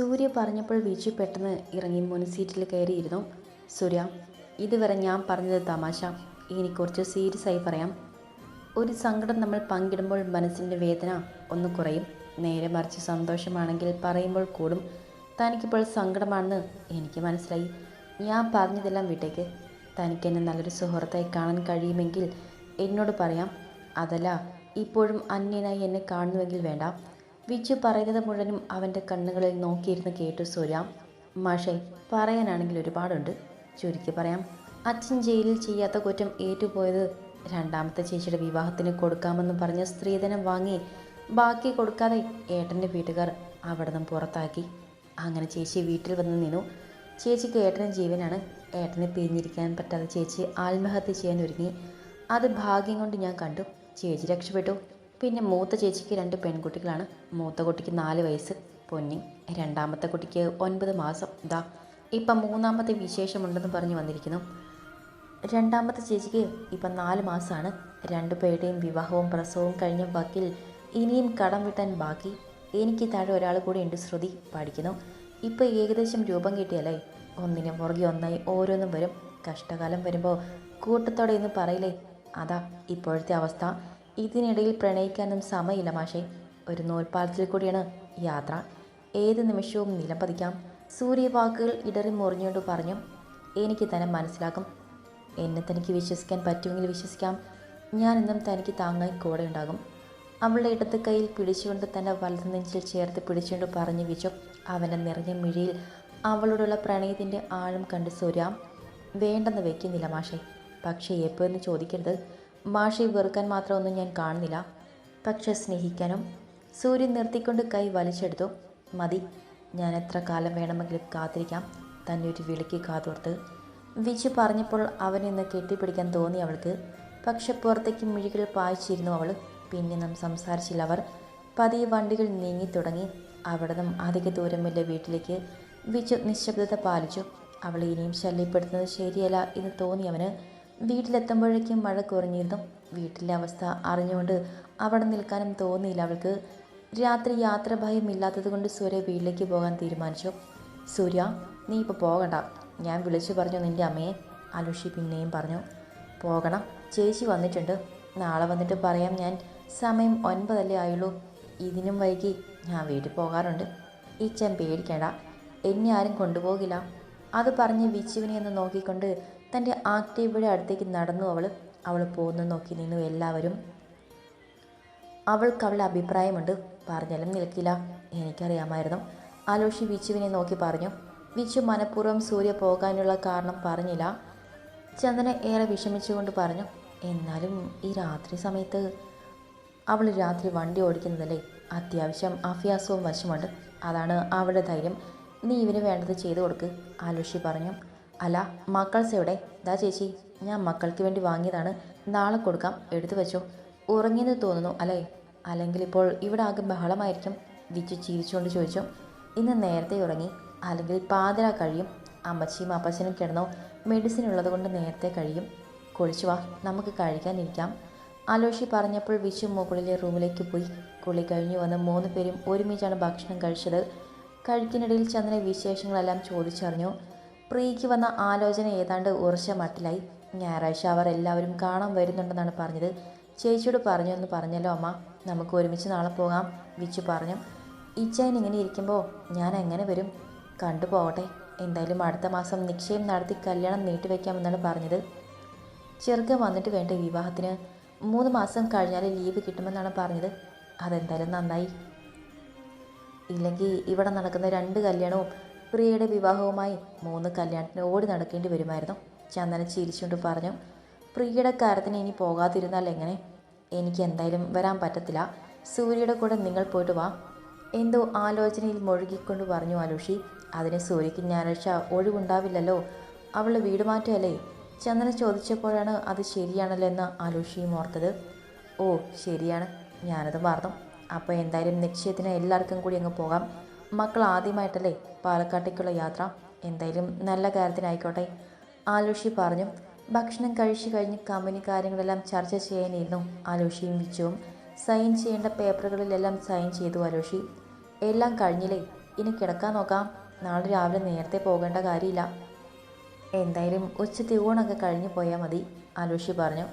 സൂര്യ പറഞ്ഞപ്പോൾ വിജു പെട്ടെന്ന് ഇറങ്ങി മുൻ സീറ്റിൽ കയറിയിരുന്നു. സൂര്യ ഇതുവരെ ഞാൻ പറഞ്ഞത് തമാശ. ഇനി കുറച്ച് സീരിയസ് ആയി പറയാം. ഒരു സങ്കടം നമ്മൾ പങ്കിടുമ്പോൾ മനസ്സിന്റെ വേദന ഒന്ന് കുറയും. നേരെ മറിച്ച് സന്തോഷമാണെങ്കിൽ പറയുമ്പോൾ കൂടും. തനിക്കിപ്പോൾ സങ്കടമാണെന്ന് എനിക്ക് മനസ്സിലായി. ഞാൻ പറഞ്ഞതെല്ലാം വിട്ടേക്ക്. തനിക്ക് എന്നെ നല്ലൊരു സുഹൃത്തായി കാണാൻ കഴിയുമെങ്കിൽ എന്നോട് പറയാം. അതല്ല ഇപ്പോഴും അന്യനായി എന്നെ കാണുന്നുവെങ്കിൽ വേണ്ട. വിജു പറയുന്നത് മുഴുവനും അവന്റെ കണ്ണുകളിൽ നോക്കിയിരുന്ന് കേട്ടു സൂര്യ. മാഷെ പറയാനാണെങ്കിൽ ഒരുപാടുണ്ട്. ചുരുക്കി പറയാം അച്ഛൻ ജയിലിൽ ചെയ്യാത്ത കുറ്റം ഏറ്റുപോയത് രണ്ടാമത്തെ ചേച്ചിയുടെ വിവാഹത്തിന് കൊടുക്കാമെന്ന് പറഞ്ഞ സ്ത്രീധനം വാങ്ങി ബാക്കി കൊടുക്കാതെ ഏട്ടന്റെ വീട്ടുകാർ അവിടെ നിന്ന് പുറത്താക്കി. അങ്ങനെ ചേച്ചി വീട്ടിൽ വന്ന് നിന്നു. ചേച്ചിക്ക് ഏട്ടന് ജീവനാണ്. ഏട്ടനെ പിരിഞ്ഞിരിക്കാൻ പറ്റാതെ ചേച്ചി ആത്മഹത്യ ചെയ്യാൻ ഒരുങ്ങി. അത് ഭാഗ്യം കൊണ്ട് ഞാൻ കണ്ടു. ചേച്ചി രക്ഷപ്പെട്ടു. പിന്നെ മൂത്ത ചേച്ചിക്ക് രണ്ട് പെൺകുട്ടികളാണ്. മൂത്ത കുട്ടിക്ക് നാല് വയസ്സ് പൊന്നി രണ്ടാമത്തെ കുട്ടിക്ക് ഒൻപത് മാസം. ഇതാ ഇപ്പം മൂന്നാമത്തെ വിശേഷമുണ്ടെന്ന് പറഞ്ഞ് വന്നിരിക്കുന്നു. രണ്ടാമത്തെ ചേച്ചിക്ക് ഇപ്പം നാല് മാസമാണ്. രണ്ടു പേരുടെയും വിവാഹവും പ്രസവവും കഴിഞ്ഞ വക്കിൽ ഇനിയും കടം വിട്ടാൻ ബാക്കി. എനിക്ക് താഴെ ഒരാൾ കൂടി ഉണ്ട് ശ്രുതി പഠിക്കുന്നു. ഇപ്പോൾ ഏകദേശം രൂപം കിട്ടിയല്ലേ ഒന്നിനെ പുറകെ ഒന്നായി ഓരോന്നും വരും. കഷ്ടകാലം വരുമ്പോൾ കൂട്ടത്തോടെ ഇന്ന് പറയില്ലേ? അതാ ഇപ്പോഴത്തെ അവസ്ഥ. ഇതിനിടയിൽ പ്രണയിക്കാനും സമയമില്ല മാഷേ. ഒരു നൂൽപ്പാലത്തിൽ കൂടിയാണ് യാത്ര. ഏത് നിമിഷവും നിലം പതിക്കാം സൂര്യവാക്കുകൾ ഇടറി മുറിഞ്ഞുകൊണ്ട് പറഞ്ഞു എനിക്ക് തന്നെ മനസ്സിലാക്കും. എന്നെ തനിക്ക് വിശ്വസിക്കാൻ പറ്റുമെങ്കിൽ വിശ്വസിക്കാം. ഞാൻ ഇന്നും തനിക്ക് താങ്ങായി കൂടെ ഉണ്ടാകും. അവളുടെ ഇടത്ത് കയ്യിൽ പിടിച്ചുകൊണ്ട് തന്നെ വലത് നെഞ്ചിൽ ചേർത്ത് പിടിച്ചുകൊണ്ട് പറഞ്ഞു വെച്ചു. അവന്റെ നിറഞ്ഞ മിഴിയിൽ അവളോടുള്ള പ്രണയത്തിന്റെ ആഴം കണ്ട് സൂര്യാം വേണ്ടെന്ന് വെക്കുന്നില്ല മാഷെ. പക്ഷേ എപ്പോഴെന്ന് ചോദിക്കരുത്. മാഷെ വെറുക്കാൻ മാത്രമൊന്നും ഞാൻ കാണുന്നില്ല. പക്ഷെ സ്നേഹിക്കാനും സൂര്യൻ നിർത്തിക്കൊണ്ട് കൈ വലിച്ചെടുത്തു. മതി ഞാൻ എത്ര കാലം വേണമെങ്കിലും കാത്തിരിക്കാം. തന്നെ ഒരു വിളിക്ക് കാതോർത്ത്. വിജു പറഞ്ഞപ്പോൾ അവനെന്ന് കെട്ടിപ്പിടിക്കാൻ തോന്നി അവൾക്ക്. പക്ഷെ പുറത്തേക്ക് മിഴികൾ പായിച്ചിരുന്നു അവൾ. പിന്നെ നാം സംസാരിച്ചില്ല അവർ. പതിയെ വണ്ടികൾ നീങ്ങി തുടങ്ങി. അവിടെ നിന്നും അധിക ദൂരമില്ല വീട്ടിലേക്ക്. വിജു നിശബ്ദത പാലിച്ചു. അവളെ ഇനിയും ശല്യപ്പെടുത്തുന്നത് ശരിയല്ല എന്ന് തോന്നി അവന്. വീട്ടിലെത്തുമ്പോഴേക്കും മഴ കുറഞ്ഞിരുന്നു. വീട്ടിലെ അവസ്ഥ അറിഞ്ഞുകൊണ്ട് അവിടെ നിൽക്കാനും തോന്നിയില്ല. അവൾക്ക് രാത്രി യാത്ര ഭയം കൊണ്ട് സൂര്യ വീട്ടിലേക്ക് പോകാൻ തീരുമാനിച്ചു. സൂര്യ നീ ഇപ്പോൾ പോകണ്ട. ഞാൻ വിളിച്ചു പറഞ്ഞു നിന്റെ അമ്മയെ. അലുഷി പിന്നെയും പറഞ്ഞു പോകണം. ചേച്ചി വന്നിട്ടുണ്ട്. നാളെ വന്നിട്ട് പറയാം. ഞാൻ സമയം ഒൻപതല്ലേ ആയുള്ളൂ. ഇതിനും വൈകി ഞാൻ വീട്ടിൽ പോകാറുണ്ട്. ഈച്ചൻ പേടിക്കേണ്ട. എന്നെ ആരും കൊണ്ടുപോകില്ല. അത് പറഞ്ഞ് വിച്ചുവിനെ ഒന്ന് നോക്കിക്കൊണ്ട് തന്റെ ആക്റ്റീവയുടെ അടുത്തേക്ക് നടന്നു അവൾ അവൾ പോകുന്നു നോക്കി നിന്നു എല്ലാവരും. അവൾക്ക് അവളുടെ അഭിപ്രായമുണ്ട്. പറഞ്ഞാലും നിൽക്കില്ല. എനിക്കറിയാമായിരുന്നു. ആലോഷി വിച്ചുവിനെ നോക്കി പറഞ്ഞു. വിച്ചു മനഃപൂർവം സൂര്യ പോകാനുള്ള കാരണം പറഞ്ഞില്ല. ചന്ദന ഏറെ വിഷമിച്ചുകൊണ്ട് പറഞ്ഞു എന്നാലും ഈ രാത്രി സമയത്ത് അവൾ രാത്രി വണ്ടി ഓടിക്കുന്നതല്ലേ? അത്യാവശ്യം അഭ്യാസവും വശമുണ്ട്. അതാണ് അവളുടെ ധൈര്യം. നീ ഇവന് വേണ്ടത് ചെയ്തു കൊടുക്ക് ആലോഷി പറഞ്ഞു. അല്ല മക്കൾസ് എവിടെ ദാ ചേച്ചി ഞാൻ മക്കൾക്ക് വേണ്ടി വാങ്ങിയതാണ്. നാളെ കൊടുക്കാം. എടുത്തു വെച്ചോ. ഉറങ്ങിയെന്ന് തോന്നുന്നു അല്ലേ? അല്ലെങ്കിൽ ഇപ്പോൾ ഇവിടെ ആകെ ബഹളമായിരിക്കും. വിച്ചു ചിരിച്ചുകൊണ്ട് ചോദിച്ചു. ഇന്ന് നേരത്തെ ഉറങ്ങി. അല്ലെങ്കിൽ പാതിര കഴിയും. അമ്മച്ചിയും അപ്പച്ചനും കിടന്നോ. മെഡിസിൻ ഉള്ളത് കൊണ്ട് നേരത്തെ കഴിയും. കുളിച്ചു വാ. നമുക്ക് കഴിക്കാനിരിക്കാം. ആലോഷി പറഞ്ഞപ്പോൾ വിഷു മുകളിലെ റൂമിലേക്ക് പോയി. കുളി കഴിഞ്ഞു വന്ന് മൂന്ന് പേരും ഒരുമിച്ചാണ് ഭക്ഷണം കഴിച്ചത്. കഴിക്കുന്നിടയിൽ ചന്ദ്രനെ വിശേഷങ്ങളെല്ലാം ചോദിച്ചറിഞ്ഞു. പ്രിയയ്ക്ക് വന്ന ആലോചന ഏതാണ്ട് ഉറച്ച മട്ടിലായി ഞായറാഴ്ച അവർ എല്ലാവരും കാണാൻ വരുന്നുണ്ടെന്നാണ് പറഞ്ഞത്. ചേച്ചിയോട് പറഞ്ഞു എന്ന് പറഞ്ഞല്ലോ അമ്മ. നമുക്ക് ഒരുമിച്ച് നാളെ പോകാം വിച്ചു പറഞ്ഞു. ഇച്ചായൻ ഇങ്ങനെ ഇരിക്കുമ്പോൾ ഞാൻ എങ്ങനെ വരും? കണ്ടു പോകട്ടെ. എന്തായാലും അടുത്ത മാസം നിശ്ചയം നടത്തി കല്യാണം നീട്ടിവെക്കാമെന്നാണ് പറഞ്ഞത്. ചെറുക്കൻ വന്നിട്ട് വേണ്ട വിവാഹത്തിന്? മൂന്ന് മാസം കഴിഞ്ഞാൽ ലീവ് കിട്ടുമെന്നാണ് പറഞ്ഞത്. അതെന്തായാലും നന്നായി. ഇല്ലെങ്കിൽ ഇവിടെ നടക്കുന്ന രണ്ട് കല്യാണവും പ്രിയയുടെ വിവാഹവുമായി മൂന്ന് കല്യാണത്തിന് ഓടി നടക്കേണ്ടി വരുമായിരുന്നു. ചന്ദന ചിരിച്ചുകൊണ്ട് പറഞ്ഞു പ്രിയയുടെ കാര്യത്തിന് ഇനി പോകാതിരുന്നാൽ എങ്ങനെ? എനിക്ക് എന്തായാലും വരാൻ പറ്റത്തില്ല. സൂര്യയുടെ കൂടെ നിങ്ങൾ പോയിട്ട് വാ. എന്തോ ആലോചനയിൽ മുഴുകിക്കൊണ്ട് പറഞ്ഞു ആലുഷി അതിന് സൂര്യയ്ക്ക് ഞായറാഴ്ച ഒഴിവുണ്ടാവില്ലല്ലോ. അവളുടെ വീട് മാറ്റമല്ലേ ചന്ദന ചോദിച്ചപ്പോഴാണ് അത് ശരിയാണല്ലോ എന്ന് ആലുഷിയും ഓർത്തത്. ഓ ശരിയാണ്. ഞാനത് മറന്നു. അപ്പോൾ എന്തായാലും നിശ്ചയത്തിന് എല്ലാവർക്കും കൂടി അങ്ങ് പോകാം. മക്കൾ ആദ്യമായിട്ടല്ലേ പാലക്കാട്ടേക്കുള്ള യാത്ര? എന്തായാലും നല്ല കാര്യത്തിനായിക്കോട്ടെ. ആലുഷി പറഞ്ഞു ഭക്ഷണം കഴിച്ചു കഴിഞ്ഞ് കമ്പനി കാര്യങ്ങളെല്ലാം ചർച്ച ചെയ്യാനിരുന്നു ആലുഷിയും വിച്ചുവും. സൈൻ ചെയ്യേണ്ട പേപ്പറുകളിലെല്ലാം സൈൻ ചെയ്തു ആലുഷി. എല്ലാം കഴിഞ്ഞില്ലേ? ഇനി കിടക്കാൻ നോക്കാം. നാളെ രാവിലെ നേരത്തെ പോകേണ്ട കാര്യമില്ല. എന്തായാലും ഉച്ചത്തെ ഊണൊക്കെ കഴിഞ്ഞു പോയാൽ മതി ആലോഷി പറഞ്ഞു.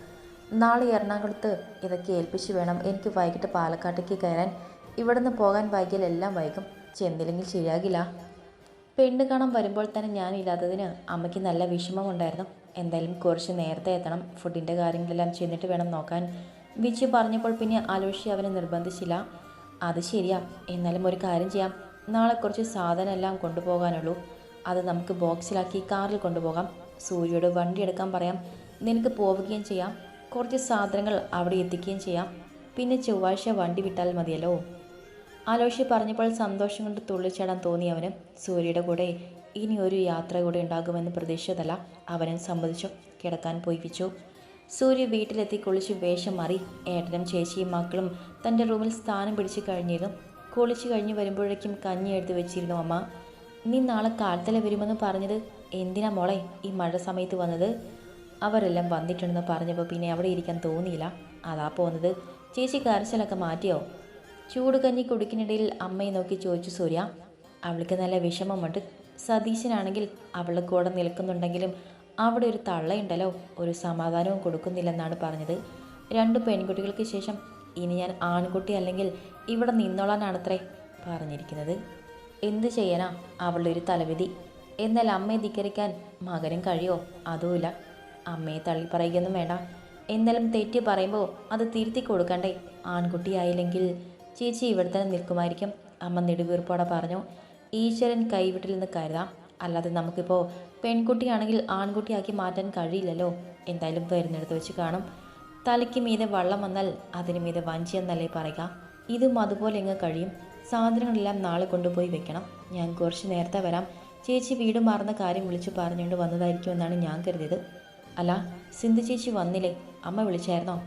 നാളെ എറണാകുളത്ത് ഇതൊക്കെ ഏൽപ്പിച്ച് വേണം. എനിക്ക് വൈകിട്ട് പാലക്കാട്ടേക്ക് കയറാൻ. ഇവിടുന്ന് പോകാൻ വൈകിയാൽ എല്ലാം വൈകും. ചെന്നില്ലെങ്കിൽ ശരിയാകില്ല. പെണ്ണ് കാണാൻ വരുമ്പോൾ തന്നെ ഞാനില്ലാത്തതിന് അമ്മയ്ക്ക് നല്ല വിഷമമുണ്ടായിരുന്നു. എന്തായാലും കുറച്ച് നേരത്തെ എത്തണം. ഫുഡിന്റെ കാര്യങ്ങളെല്ലാം ചെന്നിട്ട് വേണം നോക്കാൻ. വിജു പറഞ്ഞപ്പോൾ പിന്നെ ആലോചിച്ച് അവനെ നിർബന്ധിച്ചില്ല. അത് ശരിയാ. എന്നാലും ഒരു കാര്യം ചെയ്യാം. നാളെ കുറച്ച് സാധനം എല്ലാം കൊണ്ടുപോകാനുള്ളൂ. അത് നമുക്ക് ബോക്സിലാക്കി കാറിൽ കൊണ്ടുപോകാം. സൂര്യയോട് വണ്ടി എടുക്കാൻ പറയാം. നിനക്ക് പോവുകയും ചെയ്യാം. കുറച്ച് സാധനങ്ങൾ അവിടെ എത്തിക്കുകയും ചെയ്യാം. പിന്നെ ചൊവ്വാഴ്ച വണ്ടി വിട്ടാൽ മതിയല്ലോ. ആലോഷി പറഞ്ഞപ്പോൾ സന്തോഷം കൊണ്ട് തുള്ളിച്ചാടാൻ തോന്നി അവന് സൂര്യയുടെ കൂടെ ഇനി ഒരു യാത്ര കൂടെ ഉണ്ടാകുമെന്ന് പ്രതീക്ഷിച്ചതല്ല. അവനും സമ്മതിച്ചു. കിടക്കാൻ പോയി സൂര്യ വീട്ടിലെത്തി കുളിച്ച് വേഷം മാറി ഏട്ടനും ചേച്ചിയും മക്കളും തന്റെ റൂമിൽ സ്ഥാനം പിടിച്ച് കഴിഞ്ഞിരുന്നു. കുളിച്ച് കഴിഞ്ഞ് വരുമ്പോഴേക്കും കഞ്ഞി എടുത്ത് വെച്ചിരുന്നു അമ്മ. നീ നാളെ കാലത്തല വരുമെന്ന് പറഞ്ഞത് എന്തിനാ മോളെ ഈ മഴ സമയത്ത് വന്നത്? അവരെല്ലാം വന്നിട്ടുണ്ടെന്ന് പറഞ്ഞപ്പോൾ പിന്നെ അവിടെ ഇരിക്കാൻ തോന്നിയില്ല. അതാ പോകുന്നത് ചേച്ചി കരച്ചിലൊക്കെ മാറ്റിയോ? ചൂട് കഞ്ഞി കുടിക്കുന്നിടയിൽ അമ്മയെ നോക്കി ചോദിച്ചു സൂര്യ. അവൾക്ക് നല്ല വിഷമമുണ്ട്. സതീശനാണെങ്കിൽ അവളുടെ കൂടെ നിൽക്കുന്നുണ്ടെങ്കിലും അവിടെ ഒരു തള്ളയുണ്ടല്ലോ. ഒരു സമാധാനവും കൊടുക്കുന്നില്ലെന്നാണ് പറഞ്ഞത്. രണ്ട് പെൺകുട്ടികൾക്ക് ശേഷം ഇനി ഞാൻ ആൺകുട്ടി അല്ലെങ്കിൽ ഇവിടെ നിന്നോളാനാണത്രേ പറഞ്ഞിരിക്കുന്നത്. എന്ത് ചെയ്യാനാ അവളുടെ ഒരു തലവിധി? എന്നാൽ അമ്മയെ ധിക്കരിക്കാൻ മകനും കഴിയോ? അതുമില്ല. അമ്മയെ തള്ളി പറയുകയൊന്നും വേണ്ട. എന്നാലും തെറ്റി പറയുമ്പോൾ അത് തിരുത്തി കൊടുക്കണ്ടേ? ആൺകുട്ടിയായില്ലെങ്കിൽ ചേച്ചി ഇവിടെ തന്നെ നിൽക്കുമായിരിക്കും. അമ്മ നെടുവീർപ്പോടെ പറഞ്ഞു ഈശ്വരൻ കൈവിട്ടില്ലെന്ന് കരുതാം. അല്ലാതെ നമുക്കിപ്പോൾ പെൺകുട്ടിയാണെങ്കിൽ ആൺകുട്ടിയാക്കി മാറ്റാൻ കഴിയില്ലല്ലോ. എന്തായാലും വരുന്നിടത്ത് വെച്ച് കാണും. തലയ്ക്ക് മീതെ വള്ളം വന്നാൽ അതിന് മീതെ വഞ്ചി എന്നല്ലേ പറയുക. ഇതും അതുപോലെ എങ്ങ് കഴിയും? സാധനങ്ങളെല്ലാം നാളെ കൊണ്ടുപോയി വെക്കണം. ഞാൻ കുറച്ച് നേരത്തെ വരാം. ചേച്ചി വീട് മാറുന്ന കാര്യം വിളിച്ചു പറഞ്ഞുകൊണ്ട് വന്നതായിരിക്കുമെന്നാണ് ഞാൻ കരുതിയത്. അല്ല സിന്ധു ചേച്ചി വന്നില്ലേ? അമ്മ വിളിച്ചായിരുന്നോ?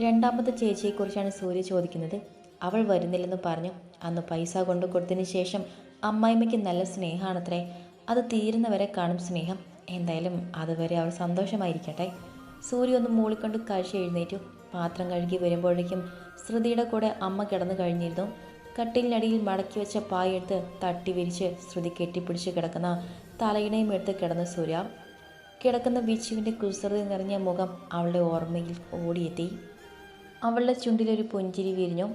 രണ്ടാമത്തെ ചേച്ചിയെക്കുറിച്ചാണ് സൂര്യ ചോദിക്കുന്നത്. അവൾ വരുന്നില്ലെന്ന് പറഞ്ഞു. അന്ന് പൈസ കൊണ്ടു കൊടുത്തതിന് ശേഷം അമ്മായിമ്മയ്ക്ക് നല്ല സ്നേഹമാണത്രേ. അത് തീരുന്നവരെ കാണും സ്നേഹം. എന്തായാലും അതുവരെ അവൾ സന്തോഷമായിരിക്കട്ടെ. സൂര്യ ഒന്ന് മൂളിക്കൊണ്ട് കഴിച്ച് എഴുന്നേറ്റു. പാത്രം കഴുകി വരുമ്പോഴേക്കും ശ്രുതിയുടെ കൂടെ അമ്മ കിടന്നു കഴിഞ്ഞിരുന്നു. കട്ടിലിനടിയിൽ മടക്കി വെച്ച പായെടുത്ത് തട്ടി വിരിച്ച് ശ്രുതി കെട്ടിപ്പിടിച്ച് കിടക്കുന്ന തലയിണയും എടുത്ത് കിടന്ന സൂര്യ. കിടക്കുന്ന ബിച്ചുവിന്റെ കുസൃതി നിറഞ്ഞ മുഖം അവളുടെ ഓർമ്മയിൽ ഓടിയെത്തി. അവളുടെ ചുണ്ടിലൊരു പുഞ്ചിരി വിരിഞ്ഞു.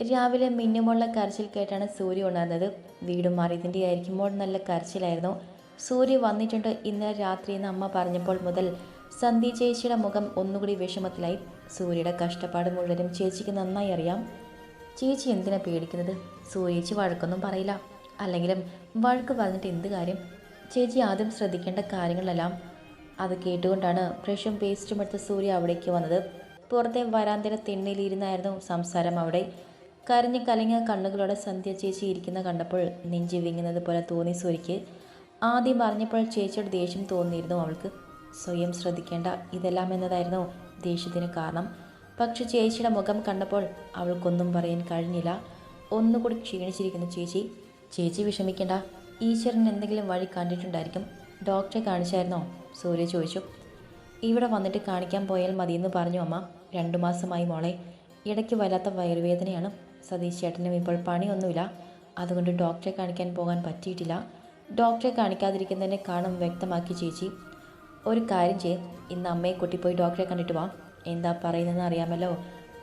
രാവിലെ മിന്നുമുള്ള കരച്ചിൽ കേട്ടാണ് സൂര്യ ഉണർന്നത്. വീട് മാറിയതിന്റെ ആയിരിക്കുമ്പോൾ നല്ല കരച്ചിലായിരുന്നു. സൂര്യ വന്നിട്ടുണ്ട്. ഇന്നലെ രാത്രി എന്ന് അമ്മ പറഞ്ഞപ്പോൾ മുതൽ സന്ധി ചേച്ചിയുടെ മുഖം ഒന്നുകൂടി വിഷമത്തിലായി. സൂര്യയുടെ കഷ്ടപ്പാട് മുഴുവനും ചേച്ചിക്ക് നന്നായി അറിയാം. ചേച്ചി എന്തിനാ പേടിക്കുന്നത്? സൂര്യേച്ചി വഴക്കൊന്നും പറയില്ല. അല്ലെങ്കിലും വഴക്ക് പറഞ്ഞിട്ട് എന്ത് കാര്യം? ചേച്ചി ആദ്യം ശ്രദ്ധിക്കേണ്ട കാര്യങ്ങളെല്ലാം അത് കേട്ടുകൊണ്ടാണ് ബ്രഷും പേസ്റ്റും എടുത്ത് സൂര്യ അവിടേക്ക് വന്നത്. പുറത്തെ വരാന്തര തിണ്ണയിലിരുന്നായിരുന്നു സംസാരം അവിടെ. കരഞ്ഞ് കലങ്ങിയ കണ്ണുകളോടെ സന്ധ്യ ചേച്ചി ഇരിക്കുന്ന കണ്ടപ്പോൾ നെഞ്ചി വിങ്ങുന്നത് പോലെ തോന്നി സൂര്യക്ക് ആദ്യം പറഞ്ഞപ്പോൾ ചേച്ചിയുടെ ദേഷ്യം തോന്നിയിരുന്നു അവൾക്ക്. സ്വയം ശ്രദ്ധിക്കേണ്ട ഇതെല്ലാം എന്നതായിരുന്നു ദേഷ്യത്തിന് കാരണം. പക്ഷെ ചേച്ചിയുടെ മുഖം കണ്ടപ്പോൾ അവൾക്കൊന്നും പറയാൻ കഴിഞ്ഞില്ല. ഒന്നുകൂടി ക്ഷീണിച്ചിരിക്കുന്ന ചേച്ചി. ചേച്ചി വിഷമിക്കേണ്ട. ഈശ്വരൻ എന്തെങ്കിലും വഴി കണ്ടിട്ടുണ്ടായിരിക്കും. ഡോക്ടറെ കാണിച്ചായിരുന്നോ? സൂര്യ ചോദിച്ചു. ഇവിടെ വന്നിട്ട് കാണിക്കാൻ പോയാൽ മതിയെന്ന് പറഞ്ഞു അമ്മ. രണ്ടു മാസമായി മോളെ. ഇടയ്ക്ക് വല്ലാത്ത വയറുവേദനയാണ്. സതീഷ് ചേട്ടനും ഇപ്പോൾ പണിയൊന്നുമില്ല. അതുകൊണ്ട് ഡോക്ടറെ കാണിക്കാൻ പോകാൻ പറ്റിയിട്ടില്ല. ഡോക്ടറെ കാണിക്കാതിരിക്കുന്നതിനെ കാണും വ്യക്തമാക്കി ചേച്ചി. ഒരു കാര്യം ചെയ്യും. ഇന്ന് അമ്മയെ കൂട്ടിപ്പോയി ഡോക്ടറെ കണ്ടിട്ട് വാ. എന്താ പറയുന്നതെന്ന് അറിയാമല്ലോ.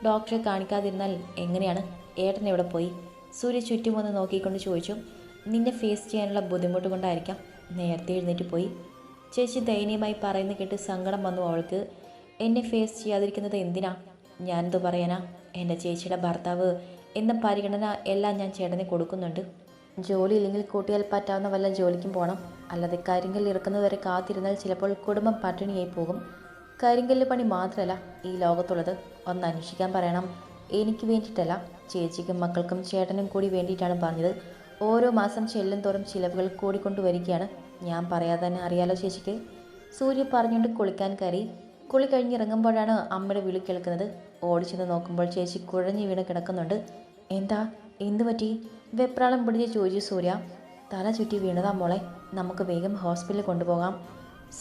ഡോക്ടറെ കാണിക്കാതിരുന്നാൽ എങ്ങനെയാണ്? ഏട്ടൻ എവിടെ പോയി? സൂര്യ ചുറ്റുമൊന്ന് നോക്കിക്കൊണ്ട് ചോദിച്ചു. നിന്നെ ഫേസ് ചെയ്യാനുള്ള ബുദ്ധിമുട്ട് കൊണ്ടായിരിക്കാം. നേരത്തെ എഴുന്നേറ്റ് പോയി. ചേച്ചി ദയനീയമായി പറയുന്ന കേട്ട് സങ്കടം വന്നു അവൾക്ക്. എന്നെ ഫേസ് ചെയ്യാതിരിക്കുന്നത് എന്തിനാ? ഞാനെന്തു പറയാനാ? എന്റെ ചേച്ചിയുടെ ഭർത്താവ് എന്ന പരിഗണന എല്ലാം ഞാൻ ചേട്ടന് കൊടുക്കുന്നുണ്ട്. ജോലി ഇല്ലെങ്കിൽ കൂട്ടിയാൽ പറ്റാവുന്ന വല്ല ജോലിക്കും പോകണം അല്ലാതെ കരിങ്കല്ല് ഇറക്കുന്നതുവരെ കാത്തിരുന്നാൽ ചിലപ്പോൾ കുടുംബം പട്ടിണിയായി പോകും. കരിങ്കല്ല് പണി മാത്രമല്ല ഈ ലോകത്തുള്ളത്. ഒന്ന് അന്വേഷിക്കാൻ പറയണം. എനിക്ക് വേണ്ടിയിട്ടല്ല. ചേച്ചിക്കും മക്കൾക്കും ചേട്ടനും കൂടി വേണ്ടിയിട്ടാണ് പറഞ്ഞത്. ഓരോ മാസം ചെല്ലും തോറും ചിലവുകൾ കൂടിക്കൊണ്ടുവരികയാണ്. ഞാൻ പറയാതെ തന്നെ അറിയാലോ ചേച്ചിക്ക്. സൂര്യ പറഞ്ഞുകൊണ്ട് കുളിക്കാൻ കയറി. കുളി കഴിഞ്ഞിറങ്ങുമ്പോഴാണ് അമ്മയുടെ വിളി കേൾക്കുന്നത്. ഓടിച്ചെന്ന് നോക്കുമ്പോൾ ചേച്ചി കുഴഞ്ഞു വീണ് കിടക്കുന്നുണ്ട്. എന്താ? എന്തു പറ്റി? വെപ്രാളം പിടിച്ച് ചോദിച്ചു സൂര്യ. തല ചുറ്റി വീണതാ മോളെ. നമുക്ക് വേഗം ഹോസ്പിറ്റലിൽ കൊണ്ടുപോകാം.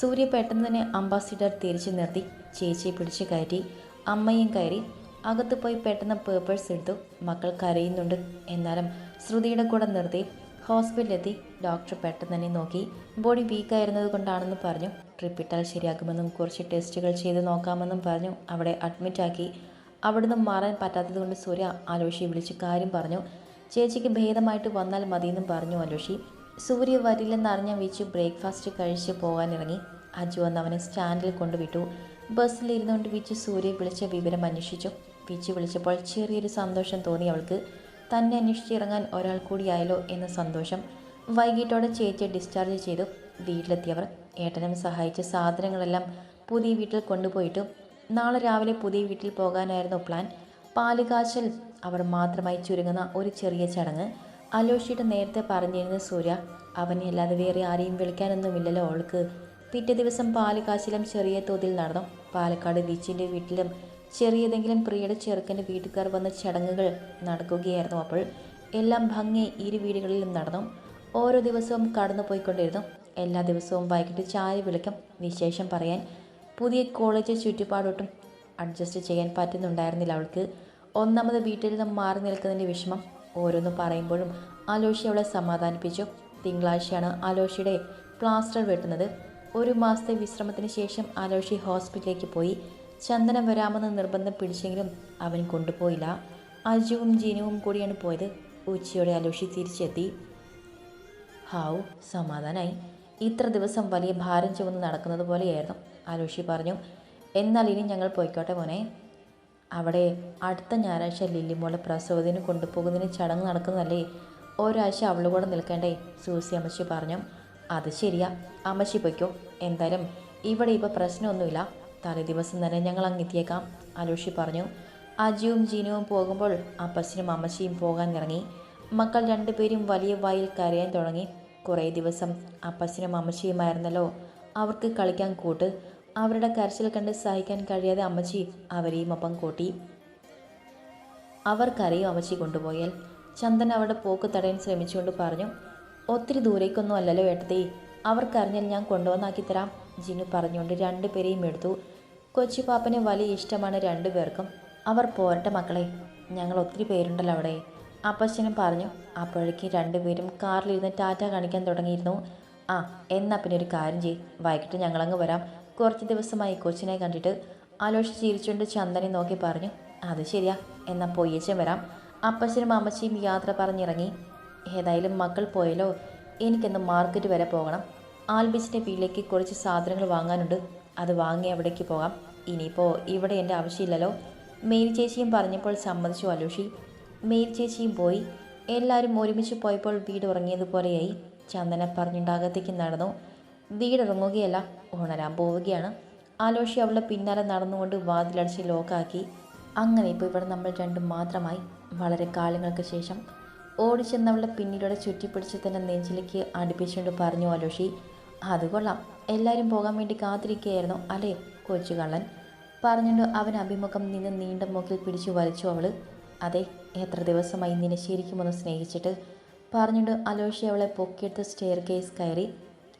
സൂര്യ പെട്ടെന്ന് തന്നെ അംബാസിഡർ തിരിച്ചു നിർത്തി. ചേച്ചിയെ പിടിച്ച് കയറ്റി. അമ്മയും കയറി. അകത്ത് പോയി പെട്ടെന്ന് പേപ്പേഴ്സ് എടുത്തു. മക്കൾ കരയുന്നുണ്ട്. എന്നാലും ശ്രുതിയുടെ കൂടെ നിർത്തി. ഹോസ്പിറ്റലിലെത്തി. ഡോക്ടർ പെട്ടെന്ന് തന്നെ നോക്കി. ബോഡി വീക്കായിരുന്നത് കൊണ്ടാണെന്ന് പറഞ്ഞു. ട്രിപ്പിട്ടാൽ ശരിയാക്കുമെന്നും കുറച്ച് ടെസ്റ്റുകൾ ചെയ്ത് നോക്കാമെന്നും പറഞ്ഞു. അവിടെ അഡ്മിറ്റാക്കി. അവിടുന്ന് മാറാൻ പറ്റാത്തത് കൊണ്ട് സൂര്യ അലോഷിയെ വിളിച്ച് കാര്യം പറഞ്ഞു. ചേച്ചിക്ക് ഭേദമായിട്ട് വന്നാൽ മതിയെന്നും പറഞ്ഞു അലോഷി സൂര്യ വരില്ലെന്നറിഞ്ഞ വെച്ച് ബ്രേക്ക്ഫാസ്റ്റ് കഴിച്ച് പോകാനിറങ്ങി. അജു വന്ന് അവനെ സ്റ്റാൻഡിൽ കൊണ്ടുവിട്ടു. ബസ്സിലിരുന്നുകൊണ്ട് വിച്ച് സൂര്യ വിളിച്ച വിവരം അന്വേഷിച്ചു. വിച്ച് വിളിച്ചപ്പോൾ ചെറിയൊരു സന്തോഷം തോന്നി അവൾക്ക്. തന്നെ അന്വേഷിച്ചിറങ്ങാൻ ഒരാൾ കൂടിയായല്ലോ എന്ന സന്തോഷം. വൈകിട്ടോടെ ചേച്ചിയെ ഡിസ്ചാർജ് ചെയ്തു. വീട്ടിലെത്തിയവർ ഏട്ടനും സഹായിച്ച സാധനങ്ങളെല്ലാം പുതിയ വീട്ടിൽ കൊണ്ടുപോയിട്ടു. നാളെ രാവിലെ പുതിയ വീട്ടിൽ പോകാനായിരുന്നു പ്ലാൻ. പാലുകാച്ചൽ അവർ മാത്രമായി ചുരുങ്ങുന്ന ഒരു ചെറിയ ചടങ്ങ്. അലോഷിയുടെ നേരത്തെ പറഞ്ഞിരുന്ന സൂര്യ അവനെ അല്ലാതെ വേറെ ആരെയും വിളിക്കാനൊന്നുമില്ലല്ലോ അവൾക്ക്. പിറ്റേ ദിവസം പാലുകാച്ചിലും ചെറിയ തോതിൽ നടന്നു. പാലക്കാട് ബീച്ചിന്റെ വീട്ടിലും ചെറിയതെങ്കിലും പ്രിയയുടെ ചെറുക്കന്റെ വീട്ടുകാർ വന്ന ചടങ്ങുകൾ നടക്കുകയായിരുന്നു അപ്പോൾ. എല്ലാം ഭംഗി ഇരു വീടുകളിലും നടന്നു. ഓരോ ദിവസവും കടന്നു പോയിക്കൊണ്ടിരുന്നു എല്ലാ ദിവസവും വൈകിട്ട് ചായ വിളിക്കും. വിശേഷം പറയാൻ പുതിയ കോളേജ് ചുറ്റുപാടോട്ടും അഡ്ജസ്റ്റ് ചെയ്യാൻ പറ്റുന്നുണ്ടായിരുന്നില്ല. അവൾക്ക് ഒന്നാമത് വീട്ടിൽ നിന്ന് മാറി നിൽക്കുന്നതിന്റെ വിഷമം ഓരോന്ന് പറയുമ്പോഴും ആലോഷി അവളെ സമാധാനിപ്പിച്ചു. തിങ്കളാഴ്ചയാണ് ആലോഷിയുടെ പ്ലാസ്റ്റർ വെട്ടുന്നത്. ഒരു മാസത്തെ വിശ്രമത്തിന് ശേഷം ആലോഷി ഹോസ്പിറ്റലിലേക്ക് പോയി. ചന്ദനം വരാമെന്ന് നിർബന്ധം പിടിച്ചെങ്കിലും അവൻ കൊണ്ടുപോയില്ല. അജുവും ജീനുവും കൂടിയാണ് പോയത്. ഉച്ചയോടെ അലോഷി തിരിച്ചെത്തി. ഹാവു സമാധാനായി. ഇത്ര ദിവസം വലിയ ഭാരം ചുമന്ന് നടക്കുന്നത് പോലെയായിരുന്നു. ആലോഷി പറഞ്ഞു എന്നാൽ ഇനി ഞങ്ങൾ പോയിക്കോട്ടെ മോനെ. അവിടെ അടുത്ത ഞായറാഴ്ച ലില്ലിമോളെ പ്രസവത്തിന് കൊണ്ടുപോകുന്നതിന് ചടങ്ങ് നടക്കുന്നതല്ലേ? ഒരാഴ്ച അവൾ കൂടെ നിൽക്കേണ്ടേ? സൂസി അമ്മച്ചി പറഞ്ഞു അത് ശരിയാ. അമ്മച്ചി പൊയ്ക്കോ. എന്തായാലും ഇവിടെ ഇപ്പോൾ പ്രശ്നമൊന്നുമില്ല. തലേ ദിവസം തന്നെ ഞങ്ങൾ അങ്ങെത്തിയേക്കാം അലോഷി പറഞ്ഞു അജുവും ജീനുവും പോകുമ്പോൾ അപ്പച്ചനും അമ്മച്ചിയും പോകാൻ ഇറങ്ങി മക്കൾ രണ്ടുപേരും വലിയ വായിൽ കരയാൻ തുടങ്ങി. കുറേ ദിവസം അപ്പച്ചനും അമ്മച്ചിയുമായിരുന്നല്ലോ. അവർക്ക് കളിക്കാൻ കൂട്ട്. അവരുടെ കരച്ചിൽ കണ്ട് സഹിക്കാൻ കഴിയാതെ അമ്മച്ചി അവരെയും ഒപ്പം കൂട്ടി. അവർ കരയും അമ്മച്ചി കൊണ്ടുപോയാൽ. ചന്ദൻ അവരുടെ പോക്ക് തടയാൻ ശ്രമിച്ചുകൊണ്ട് പറഞ്ഞു ഒത്തിരി ദൂരേക്കൊന്നും അല്ലല്ലോ ഏട്ടത്തി. അവർക്കറിഞ്ഞാൽ ഞാൻ കൊണ്ടുവന്നാക്കി തരാം ജിനു പറഞ്ഞുകൊണ്ട് രണ്ടുപേരെയും എടുത്തു. കൊച്ചുപാപ്പന് വലിയ ഇഷ്ടമാണ് രണ്ടുപേർക്കും അവർ പോരട്ടെ മക്കളെ. ഞങ്ങൾ ഒത്തിരി പേരുണ്ടല്ലോ അവിടെ. അപ്പച്ചനും പറഞ്ഞു അപ്പോഴേക്കും രണ്ടുപേരും കാറിലിരുന്ന് ടാറ്റ കാണിക്കാൻ തുടങ്ങിയിരുന്നു. ആ എന്നാ പിന്നെ ഒരു കാര്യം ചെയ് വൈകിട്ട് ഞങ്ങളങ്ങ് വരാം. കുറച്ച് ദിവസമായി കൊച്ചിനെ കണ്ടിട്ട് ആലോചിച്ച് ചിരിച്ചുകൊണ്ട് ചന്ദനെ നോക്കി പറഞ്ഞു അത് ശരിയാ. എന്നാൽ പൊയ്യച്ചൻ വരാം. അപ്പച്ചനും അമ്മച്ചിയും യാത്ര പറഞ്ഞിറങ്ങി. ഏതായാലും മക്കൾ പോയല്ലോ എനിക്കെന്ന് മാർക്കറ്റ് വരെ പോകണം. ആൽബിച്ചിന്റെ വീട്ടിലേക്ക് കുറച്ച് സാധനങ്ങൾ വാങ്ങാനുണ്ട്. അത് വാങ്ങി അവിടേക്ക് പോകാം. ഇനിയിപ്പോൾ ഇവിടെ എന്റെ ആവശ്യമില്ലല്ലോ. മേരി ചേച്ചിയും പറഞ്ഞപ്പോൾ സമ്മതിച്ചു അലോഷി മേരി ചേച്ചിയും പോയി. എല്ലാവരും ഒരുമിച്ച് പോയപ്പോൾ വീട് ഉറങ്ങിയതുപോലെയായി. ചന്ദന പറഞ്ഞുണ്ടാകത്തേക്ക് നടന്നു. വീടിറങ്ങുകയല്ല ഉണരാൻ പോവുകയാണ്. ആലോഷി അവളുടെ പിന്നാലെ നടന്നുകൊണ്ട് വാതിലടിച്ച് ലോക്കാക്കി. അങ്ങനെ ഇപ്പോൾ ഇവിടെ നമ്മൾ രണ്ടും മാത്രമായി വളരെ കാലങ്ങൾക്ക് ശേഷം. ഓടിച്ചെന്ന് അവളുടെ പിന്നിലൂടെ ചുറ്റിപ്പിടിച്ച് തന്നെ നെഞ്ചിലേക്ക് അടുപ്പിച്ചുകൊണ്ട് പറഞ്ഞു ആലോഷി അത് കൊള്ളാം. എല്ലാവരും പോകാൻ വേണ്ടി കാത്തിരിക്കുകയായിരുന്നു അല്ലേ കൊച്ചു കള്ളൻ? പറഞ്ഞുകൊണ്ട് അവൻ അഭിമുഖം നിന്ന് നീണ്ട മൂക്കിൽ പിടിച്ചു വലിച്ചു അവൾ അതെ എത്ര ദിവസമായി നിന്നെ ശരിക്കും ഒന്ന് സ്നേഹിച്ചിട്ട് പറഞ്ഞുകൊണ്ട് അലോഷി അവളെ പൊക്കിയെടുത്ത് സ്റ്റെയർ കേസ് കയറി.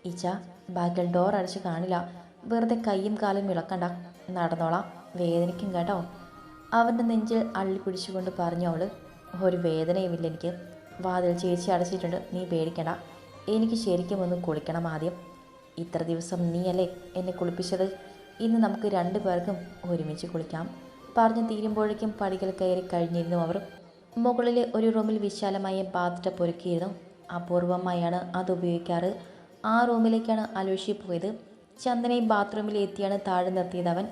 ഇച്ച ബാക്കിൽ ഡോർ അടച്ച് കാണില്ല. വെറുതെ കൈയും കാലും ഇളക്കണ്ട. നടന്നോളാം. വേദനിക്കും കേട്ടോ. അവന്റെ നെഞ്ചിൽ അള്ളി പിടിച്ചുകൊണ്ട് പറഞ്ഞു ഒരു വേദനയുമില്ല എനിക്ക്. വാതിൽ ചേച്ചി അടച്ചിട്ടുണ്ട്. നീ പേടിക്കണ്ട. എനിക്ക് ശരിക്കും ഒന്ന് കുളിക്കണം ആദ്യം. ഇത്ര ദിവസം നീയല്ലേ എന്നെ കുളിപ്പിച്ചത്? ഇന്ന് നമുക്ക് രണ്ടു പേർക്കും ഒരുമിച്ച് കുളിക്കാം. പറഞ്ഞു തീരുമ്പോഴേക്കും പടികൾ കയറി കഴിഞ്ഞിരുന്നു അവർ. മുകളിലെ ഒരു റൂമിൽ വിശാലമായ ബാത്ത് ടപ്പ് ഒരുക്കിയിരുന്നു. അപൂർവമായാണ് അത് ഉപയോഗിക്കാറ്. ആ റൂമിലേക്കാണ് അലോഷി പോയത്. ചന്ദനെ ബാത്റൂമിൽ എത്തിയാണ് താഴെ നിർത്തിയത് അവൻ.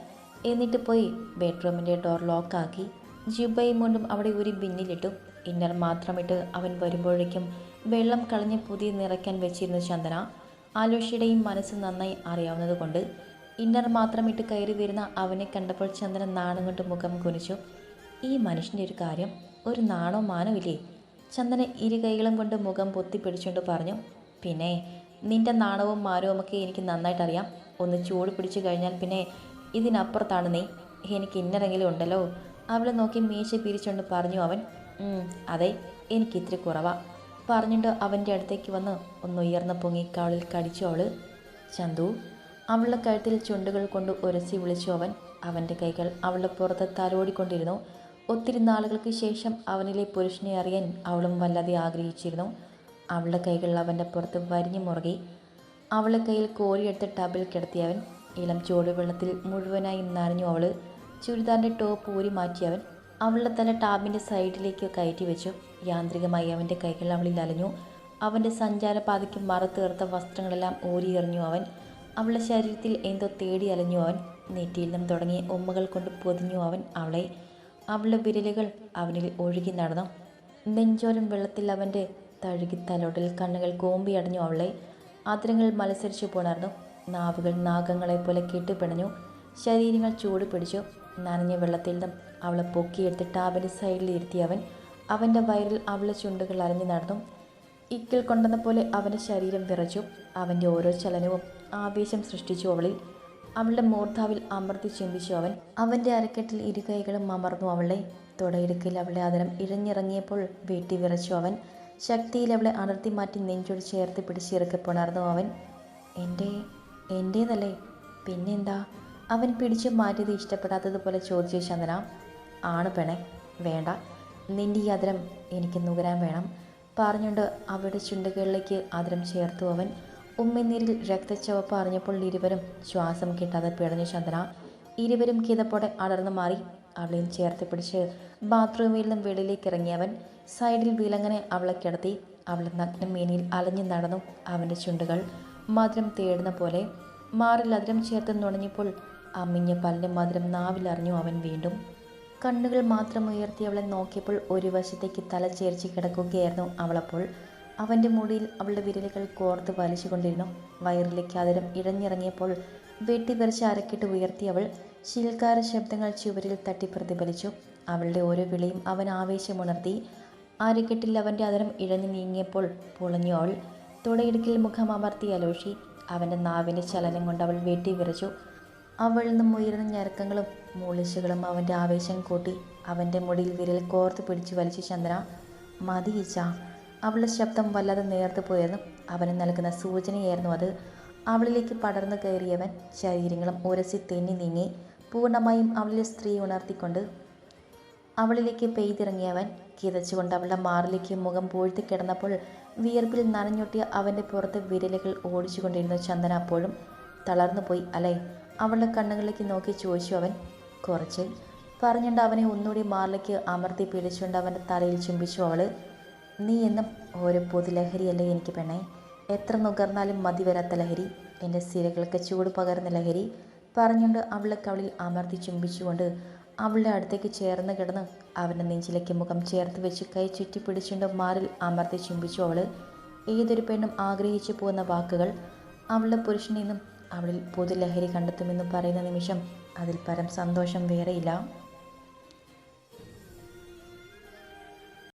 എന്നിട്ട് പോയി ബെഡ്റൂമിന്റെ ഡോർ ലോക്കാക്കി ജുബയും കൊണ്ടും അവിടെ ഒരു ബിന്നിലിട്ടു. ഇന്നർ മാത്രമിട്ട് അവൻ വരുമ്പോഴേക്കും വെള്ളം കളഞ്ഞ് പുതിയ നിറയ്ക്കാൻ വെച്ചിരുന്നു ചന്ദന ആലോഷിയുടെയും മനസ്സ് നന്നായി അറിയാവുന്നതുകൊണ്ട് ഇന്നർ മാത്രമിട്ട് കയറി വരുന്ന അവനെ കണ്ടപ്പോൾ ചന്ദന നാണം കൊണ്ട് മുഖം കുനിച്ചു. ഈ മനുഷ്യന്റെ ഒരു കാര്യം ഒരു നാണോ മാനോ ഇല്ലേ? ചന്ദന ഇരു കൈകളും കൊണ്ട് മുഖം പൊത്തിപ്പിടിച്ചുകൊണ്ട് പറഞ്ഞു പിന്നെ നിന്റെ നാണവും മാനവും ഒക്കെ എനിക്ക് നന്നായിട്ട് അറിയാം ഒന്ന് ചൂട് പിടിച്ചു കഴിഞ്ഞാൽ പിന്നെ ഇതിനപ്പുറത്താണ് നീ. എനിക്ക് ഇന്നരെങ്കിലും ഉണ്ടല്ലോ. അവളെ നോക്കി മീശ പിരിച്ചുകൊണ്ട് പറഞ്ഞു അവൻ. "ഉം, അതെ എനിക്ക് ഇത്തിരി കുറവാ. പറഞ്ഞിട്ട് അവന്റെ അടുത്തേക്ക് വന്ന് ഒന്ന് ഉയർന്ന പൊങ്ങി കാളിൽ കടിച്ചു അവൾ. ചന്തു അവളുടെ കഴുത്തിൽ ചുണ്ടുകൾ കൊണ്ട് ഉരസി വിളിച്ചു അവൻ. അവന്റെ കൈകൾ അവളുടെ പുറത്ത് തലോടിക്കൊണ്ടിരുന്നു. ഒത്തിരി നാളുകൾക്ക് ശേഷം അവനിലെ പുരുഷനെ അറിയാൻ അവളും വല്ലാതെ ആഗ്രഹിച്ചിരുന്നു. അവളുടെ കൈകൾ അവന്റെ പുറത്ത് വരിഞ്ഞു മുറുകി. അവളുടെ കയ്യിൽ കോരിയെടുത്ത് ടബിൽ കിടത്തിയവൻ ഇളം ചൂടുവെള്ളത്തിൽ മുഴുവനായി നനഞ്ഞു അവൾ ചുരിദാറിന്റെ ടോപ്പ് ഊരി മാറ്റിയവൻ അവളുടെ തല ടാബിന്റെ സൈഡിലേക്ക് കയറ്റി വെച്ചു. യാന്ത്രികമായി അവന്റെ കൈകൾ അവളിൽ അലഞ്ഞു. അവന്റെ സഞ്ചാരപാതയ്ക്ക് മറത്തേർത്ത വസ്ത്രങ്ങളെല്ലാം ഊരിയെറിഞ്ഞു അവൻ. അവളുടെ ശരീരത്തിൽ എന്തോ തേടി അലഞ്ഞു അവൻ. നെറ്റിയിൽ നിന്നും തുടങ്ങി ഉമ്മകൾ കൊണ്ട് പൊതിഞ്ഞു അവൻ അവളെ. അവളുടെ വിരലുകൾ അവനിൽ ഒഴുകി നടന്നു. നെഞ്ചോരം വെള്ളത്തിൽ അവന്റെ തഴുകി തലോട്ടിൽ കണ്ണുകൾ കോമ്പിയടഞ്ഞു അവളെ. ആതിരങ്ങൾ മത്സരിച്ചു പോണർന്നു. നാവുകൾ നാഗങ്ങളെ പോലെ കെട്ടിപ്പിണഞ്ഞു ശരീരങ്ങൾ ചൂട് പിടിച്ചു. നനഞ്ഞ വെള്ളത്തിൽ നിന്നും അവളെ പൊക്കിയെടുത്ത് ടാബിന്റെ സൈഡിൽ ഇരുത്തിയവൻ അവന്റെ വയറിൽ അവളെ ചുണ്ടുകൾ അലഞ്ഞു നടന്നു. ഇക്കിൽ കൊണ്ടെന്ന പോലെ അവന്റെ ശരീരം വിറച്ചു. അവന്റെ ഓരോ ചലനവും ആവേശം സൃഷ്ടിച്ചു അവളിൽ. അവളുടെ മൂർധാവിൽ അമർത്തി ചിന്തിച്ചു അവൻ. അവന്റെ അരക്കെട്ടിൽ ഇരുകൈകളും അമർന്നു അവളെ. തുടയിടുക്കിൽ അവളുടെ ആദരം ഇഴഞ്ഞിറങ്ങിയപ്പോൾ വീട്ടി വിറച്ചു അവൻ. ശക്തിയിൽ അവളെ അടർത്തി മാറ്റി നെഞ്ചോട് ചേർത്ത് പിടിച്ചിറക്കി പുണർന്നു അവൻ. എന്റെ എന്റേതല്ലേ പിന്നെന്താ? അവൻ പിടിച്ചു മാറ്റിയത് ഇഷ്ടപ്പെടാത്തതുപോലെ ചോദിച്ചു ചന്ദന ആണ് പെണെ വേണ്ട. നിന്റെ ഈ അതിരം എനിക്ക് നുകരാൻ വേണം പറഞ്ഞുകൊണ്ട് അവരുടെ ചുണ്ടുകളിലേക്ക് അതിരം ചേർത്തു അവൻ. ഉമ്മനീരിൽ രക്തച്ചവപ്പ് അറിഞ്ഞപ്പോൾ ഇരുവരും ശ്വാസം കിട്ടാതെ പിടഞ്ഞു ചന്ദന ഇരുവരും കിതപ്പോടെ അടർന്നു മാറി. അവളെയും ചേർത്ത് പിടിച്ച് ബാത്റൂമിൽ നിന്നും വെളിയിലേക്ക് ഇറങ്ങിയവൻ സൈഡിൽ വീലങ്ങനെ അവളെ കിടത്തി അവളെ നഗ്നം മീനിൽ അലഞ്ഞു നടന്നു അവന്റെ ചുണ്ടുകൾ മധുരം തേടുന്ന പോലെ മാറിൽ അതിരം ചേർത്ത് നുണഞ്ഞപ്പോൾ അമ്മിഞ്ഞ പല്ലിന്റെ മധുരം നാവിലറിഞ്ഞു അവൻ വീണ്ടും കണ്ണുകൾ മാത്രം ഉയർത്തി അവളെ നോക്കിയപ്പോൾ ഒരു വശത്തേക്ക് തല ചേർച്ച് കിടക്കുകയായിരുന്നു അവളപ്പോൾ. അവന്റെ മുടിയിൽ അവളുടെ വിരലുകൾ കോർത്ത് വലിച്ചുകൊണ്ടിരുന്നു. വയറിലേക്ക് അതിരം ഇഴഞ്ഞിറങ്ങിയപ്പോൾ വെട്ടിവരച്ച് അരക്കിട്ട് ഉയർത്തി അവൾ ശീൽക്കാര ശബ്ദങ്ങൾ ചുവരിൽ തട്ടി പ്രതിഫലിച്ചു. അവളുടെ ഓരോ വിളിയും അവൻ ആവേശമുണർത്തി. ആരുകെട്ടിൽ അവന്റെ അതരം ഇഴഞ്ഞു നീങ്ങിയപ്പോൾ പൊളഞ്ഞു അവൾ. തുടയിടുക്കിൽ മുഖം അമർത്തി അലോഷി. അവന്റെ നാവിന്റെ ചലനം കൊണ്ട് അവൾ വെട്ടി വിറച്ചു. അവളിൽ നിന്നും ഉയർന്ന ഞരക്കങ്ങളും മൂളിശകളും അവന്റെ ആവേശം കൂട്ടി. അവന്റെ മുടിയിൽ വിരൽ കോർത്ത് പിടിച്ചു വലിച്ചു ചന്ദ്ര മതിയിച്ച അവളുടെ ശബ്ദം വല്ലാതെ നേർത്തു പോയിരുന്നു അവന് നൽകുന്ന സൂചനയായിരുന്നു അത്. അവളിലേക്ക് പടർന്നു കയറിയവൻ ശരീരങ്ങളും ഉരസി തെന്നി നീങ്ങി. പൂർണമായും അവളിലെ സ്ത്രീ ഉണർത്തിക്കൊണ്ട് അവളിലേക്ക് പെയ്തിറങ്ങിയവൻ കിതച്ചുകൊണ്ട് അവളുടെ മാറിലേക്ക് മുഖം പൂഴ്ത്തി കിടന്നപ്പോൾ വിയർപ്പിൽ നനഞ്ഞൊട്ടിയ അവന്റെ പുറത്ത് വിരലുകൾ ഓടിച്ചുകൊണ്ടിരുന്ന ചന്ദന അപ്പോഴും തളർന്നുപോയി. അല്ലേ? അവളുടെ കണ്ണുകളിലേക്ക് നോക്കി ചോദിച്ചു അവൻ. കുറച്ച്. പറഞ്ഞുകൊണ്ട് അവനെ ഒന്നുകൂടി മാറിലേക്ക് അമർത്തി പിടിച്ചുകൊണ്ട് അവന്റെ തലയിൽ ചുംബിച്ചു. അവൾ നീ എന്നും ഓരോ പൊതുലഹരിയല്ലേ എനിക്ക് പെണ്ണേ. എത്ര നുകർന്നാലും മതി വരാത്ത ലഹരി. എന്റെ സിരകൾക്ക് ചൂട് പകർന്ന ലഹരി. പറഞ്ഞുകൊണ്ട് അവളെ കവളിൽ അമർത്തി ചുംബിച്ചുകൊണ്ട് അവളുടെ അടുത്തേക്ക് ചേർന്ന് കിടന്ന് അവന്റെ നെഞ്ചിലേക്ക് മുഖം ചേർത്ത് വെച്ച് കൈ ചുറ്റി പിടിച്ചുകൊണ്ട് മാറിൽ അമർത്തി ചുംബിച്ചു അവൾ ഏതൊരു പെണ്ണും ആഗ്രഹിച്ചു പോകുന്ന വാക്കുകൾ അവളുടെ പുരുഷനിൽ നിന്നും അവളിൽ പുതുലഹരി കണ്ടെത്തുമെന്ന് പറയുന്ന നിമിഷം അതിൽ പരം സന്തോഷം വേറെയില്ല.